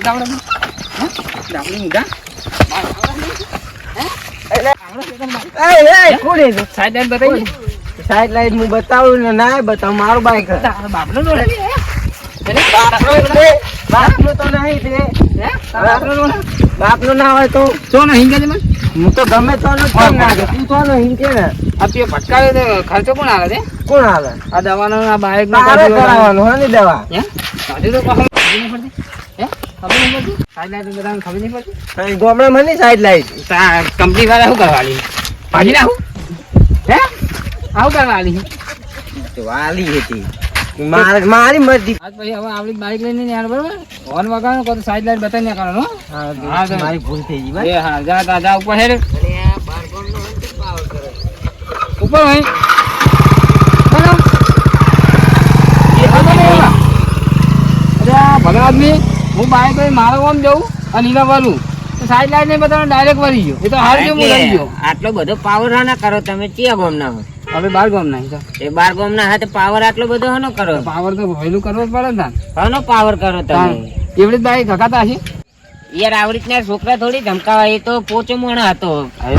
છે? હે? છે? હે? છે એ, કોણ એ છે? સાઈડ લાઈન હું બતાવું ને ના બતાવું મારું બાઈક છે. બાપનો છે, હે? છે. તો છે હે? બાપનો ના હોય તો ચો ને હિંગે છે હું તો ગમે તો તું તો નહીં કે ને આ ભટકાયો તો ખર્ચો કોણ આવે છે કોણ આવે આ દવાનો આ બાઈક નો કરાવવાનો હોય ને દવા હે તો કોઈ ખબર નહીં પડતી હે ખબર નહીં પડતી? સાઈડ લાઈટ બધાને ખબર નહીં પડતી? ગામડા સાઈડ લાઈટ. તા કંપની વાળા શું કરવાની ભાજી નાખું હે? આવું કરવાની વાલી હતી. માર- મારી મરજી. આજ પછી હવે આપણી બાઈક લઈને યાર બરોબર? હોર્ન વગાડો કોઈ સાઈડ લાઈટ બતાવી ના કરવાનો હા, હા, તો- મારી ભૂલ થઈ ગઈ ભાઈ. હા જા ઉપર હેડ. ઉપર ભલા આદમી. હું બાઈક લઈને મારો આમ જઉં અને એના વળું તો સાઈડ લાઈન નહીં બતાવો ડાયરેક્ટ વળી ગયો. એ તો હાર જેવું હું લઈ ગયો. આટલો બધો પાવર ના કરો તમે ચિયા ગોમ ના હોય હવે બાર ગોમ ના એ બાર ગોમ ના હાથે પાવર આટલો બધો હનો કરો? પાવર તો વહેલું કરવો જ પડે ને હનો પાવર કરો તમે? એવડી જ બાઈક હકાતા હશે. યાર આવી રીતના છોકરા થોડી ધમકાવા એ તો પોચો મોણા હતો.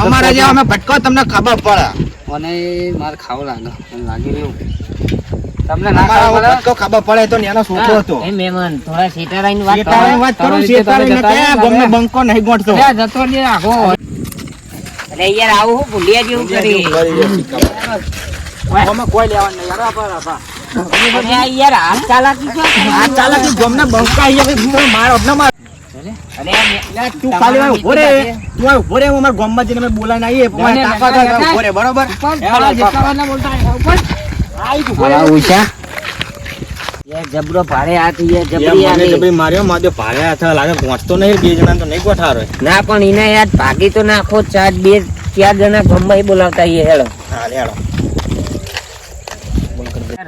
અમારા જેવા અમે ભટકો તમને ખબર પડે. મને મારે ખાવ લાગે લાગી રહ્યું. તમને ના ખબર પડે તો નેનો છોકરો હતો. એ મહેમાન થોડા સીતારાઈની વાત કરો? વાત કરું તમે શેતાળાની જતા કયા રહ્યા. ગમે બંકો નહીં ગોઠતો. લે, જતો રહે આખો અરે યાર આવું હું ભૂલિયા જેવું કરી. આમાં કોઈ લેવાનું નહીં યાર આપા આપા. યાર હાલ ચાલાકી છો આ ચાલાકી ગમને બંકા અહીંયા માર અપના માર. અરે આ મે- લે, તું ખાલી ઊભો રે. તું ઊભો રે હું અમારા ગામમાં જઈને અમે આવીએ. પણ ને, તાકાત ને, હોય ને, ઊભો રે બરોબર? તું ઉષા જબરો ભારે હાથ જબરી યાર, જબરી માર્યો માર્યો ભારે હાથ લાગે પહોંચતો નહીં બે જણા તો નહીં ગોઠારો ના પણ એના યાર ભાગી તો નાખો ચાર બે ચાર જણા ગમભાઈ બોલાવતા એ હેડો હા લે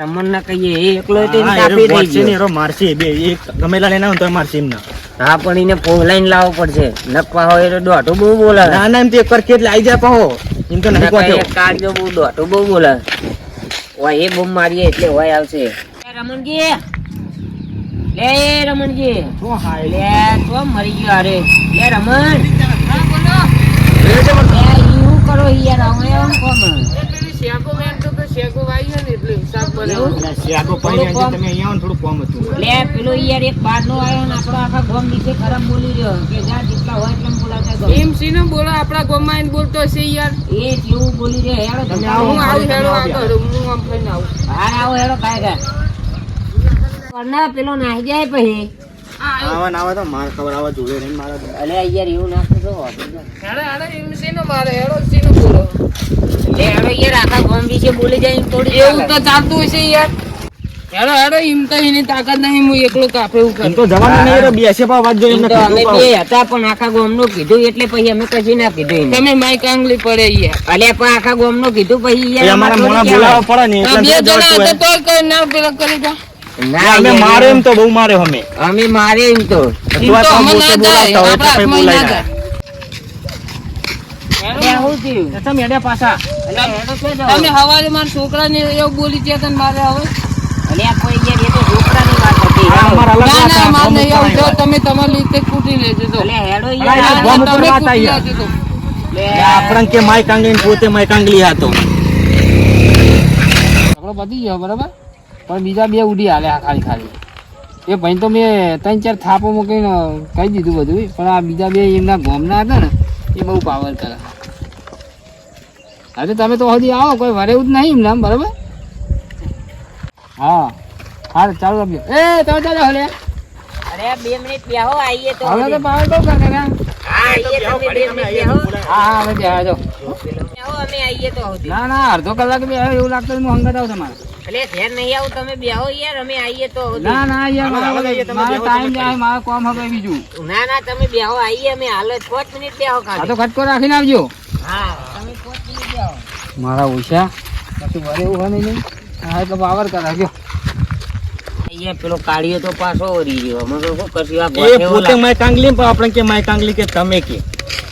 રમણ ના કહીએ એ એકલો કાપી દઈ ને. એરો મારશે બે એક ગમેલા મારશે એમને. હા પણ એને પોહલાઈને લાવવો પડશે. નકવા હોય એટલે દોઢું બહુ બોલાવે. ના ના એમ તો એક પર કેટલા આવી જાય પાહો. એમ તો નહીં એક કાળજો બહુ દોઢું બહુ બોલાવે. ઓય એ બૂમ મારીએ એટલે હોય આવશે. રમણજી. લે રમણજી. શું હાલ લે. તો મરી ગયો અરે લે રમણ. લે ઈ કરો યાર હવે એમ કોમ એવું? લે, શિયાળો પડી જાય છે, તમે અહીંયા આવો ને થોડું કોમ હતું. લે પેલો યાર એક બાર નો આવ્યો ને આપણો આખા ગોમ નીચે ખરાબ બોલી રહ્યો. કે જા જેટલા હોય એટલા બોલાવતા ગમે. બોલો આપણા ગોમાં આઈને બોલતો છે યાર. એ જેવું બોલી રે હેડો તમે. હું આવું હેડો આગળ હું આમ થઈને આવું. હા આવો હેડો કાય કાય કરના પેલો નાહી જાય પછી. આવા. ના આવા તો માર ખબર આવા જોડે રહીને મારા અલે યાર એવું ના કરતો હેડો હેડો એમ સીને મારે હેડો સીને બોલો? લે હેડો યાર આખા ગામ વિશે બોલી જાય થોડી એવું તો ચાલતું હશે યાર. હેડો હેડો એમ તો એની તાકાત નહીં હું એકલો કાપે એવું કરું તો જવાનો નહીં રે બેસે પા વાત જોઈને તો અમે બે હતા પણ આખા ગામનું કીધું એટલે પછી અમે કશી ના કીધું તમે માઈક આંગળી પડે યાર. અલે પણ આખા ગામનું કીધું પછી યાર અમારા મોણા બોલાવા પડે ને એટલે બે જણા હતા તો કોઈ ના પેલા કરી ના અમે મારે એમ તો બહુ મારે અમે. અમે મારે એમ તો. એમ તો અમે હોય તો પછી ના જાય? તમે તો હવારે મારા છોકરાને એવું બોલી ગયા ને મારે હવે. આપણને કે માય કાંગલી પોતે માય કાંગલી હતો પતી ગયો બરાબર? પણ બીજા બે ઉડી હાલે ખાલી ખાલી. એ ભાઈ તો મેં ત્રણ ચાર થાપો મૂકીને કહી દીધું બધું પણ આ બીજા બે એમના ગોમના હતા ને એ બહુ પાવર કરે. અરે તમે તો હજી આવો કોઈ વરેવું જ નહીં એમના બરાબર? હા. હાલ ચાલો તમે. એ તમે ચાલો હલે. અરે બે મિનિટ બેહો આઈએ તો. હવે તો પાવર બહુ કરે ને હા આઈએ તમે બે મિનિટ બેહો. હા હા હવે બેહો જો. બેહો અમે આઈએ તો ના ના અડધો કલાક બે આવે એવું લાગતું હું હંગત આવું તમારે. એટલે ધ્યાન નહીં આવું તમે બેહો યાર અમે આઈએ તો. ના ના યાર હવે તમે બેહો, ટાઈમ જાય મારે કામ હવે બીજું. ના ના તમે બેહો આઈએ અમે હાલ જ પાંચ મિનિટ બેહો આ તો ખટકો રાખીને આવજો. હા તમે પાંચ મિનિટ બેહો. મારા ઉષા કશું વરે એવું હોય નહીં. હા તો પાવર કરા ગયો અહીંયા પેલો કાળિયો તો પાછો વળી ગયો. અમે તો શું કરશું? આ એ પોતે માય કાંગલી પણ આપણે કે માય કાંગલી કે તમે કે?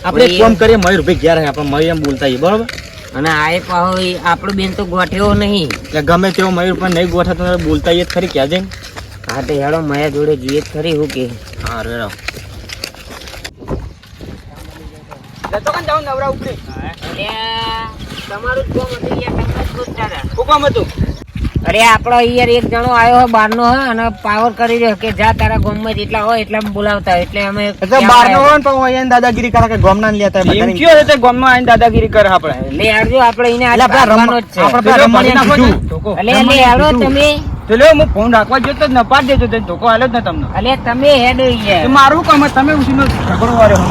આપણે એક કરીએ મયુર ભાઈ ઘેર આપણે મયુર એમ બોલતા છીએ બરોબર? અને આ એ પાછો બેન તો ગોઠેવો નહીં. કે ગમે તેવો મયુર પણ નહીં ગોઠા બોલતા જ ખરી ક્યાં જઈને? હા તો હેડો માયા જોડે જઈએ જ ખરી હું કે. હા રેડો જતો કાન જાઉં નવરા ઉપડી? તમારું કોમ હતું યા કામ હતું? અરે આપણો યાર એક જણો આવ્યો હોય બહારનો હોય અને પાવર કરી રહ્યો કે જા તારા ગામમાં જેટલા હોય એટલા બોલાવતા હોય. એટલે અમે ત્યાં બારનો હોય પણ અહીંયા દાદાગીરી કરે કે ગોમના ને લેતા હોય એમ. કયો છે ગામમાં આવીને દાદાગીરી કરે આપણે? લે આવજો આપણે એને એટલે આપણા જ છે. આપણે રમવાની કીધું. અલે લે આવડો તમે. તો લ્યો હું ફોન રાખવા જતો જ ન પાડ દેજો તે ધોકો આલ્યો જ ને તમને. અલે તમે હેડ યાર મારું કામ તમે ઉસીનો ઝઘડો વાળ્યો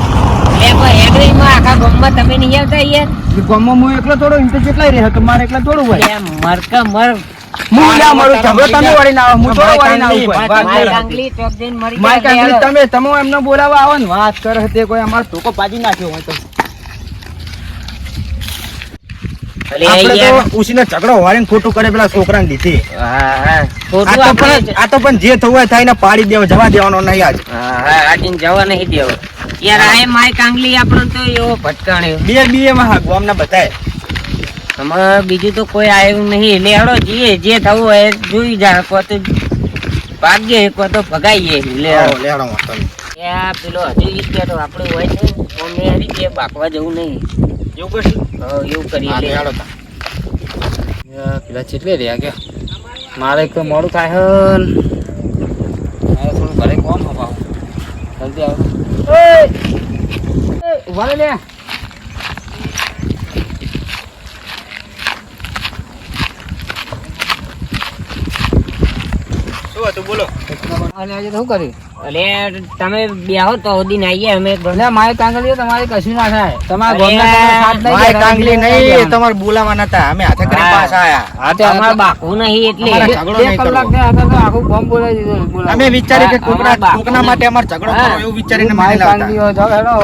તમે નહીં આવતા યાર. ગામમાં હું એકલો થોડો ઇન્ટરેસ્ટ કેટલા રહે તો મારે એકલા થોડું હોય. લે મરકા મર. લ્યા મારું ઝઘડો તમે હું થોડો આવું. તમે તમે એમને આવો ને. વાત કરે તે કોઈ અમારો ધોકો પાજી નાખ્યો હોય તો. અલે આપણે યાર તો ઉસીનો ઝઘડો વાળીને ખોટું કરે પેલા છોકરાને લીધી. આ તો પણ આ તો પણ જે થવું હોય થાય ને પાડી દેવો જવા દેવાનો નહીં આજ. હા હા આજીને જવા નહીં દેવો. યાર આ માય કાંગલી આપણો તો એવો ભટકાણ્યો. બે બે માં હા અમને બધાય આમાં બીજું તો કોઈ આવ્યું નહીં. એટલે હેડો જઈએ જે થવું હોય એ જોઈ જા કો તો ભાગીએ કો તો ભગાઈએ. લે આવો, લેડો નહીં. આ પેલો હજુ ઈ કે તો આપણું હોય છે. ઓમે હરી કે બાકવા જવું નહીં. એવું કરશું? હા, એવું કરીએ. લે લેડો તાર. પેલા ચેટલે રહ્યા કે? મારે એક તો મોડું થાય હે મારે થોડું ઘરે કોમ હવા જલ્દી આવો. ઓય! વાલે લે શું હતું બોલો. અને આજે શું કર્યું? અલે તમે બેહો તો ઓદી આવીએ અમે એટલે મારી કાંગલીઓ તમારે કશું ના થાય. તમારા અરે, સાથ લઈ માય કાંગલી નહીં તમારે બોલાવા નતા અમે હાથે કરીને હા. આયા. હા, તે અમારે અમારે નહીં એટલે. બે- ઝઘડો બે નહીં કલાક કરવો. હતા તો આખું ગામ બોલાવી દીધું, અમે વિચાર્યું કે કોકના કોકના માટે અમારે ઝઘડો હા. એવું વિચારીને મારી માની લાવતા હેડો.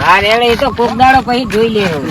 હા રેડે એ તો કોક દાડો પછી જોઈ લેવું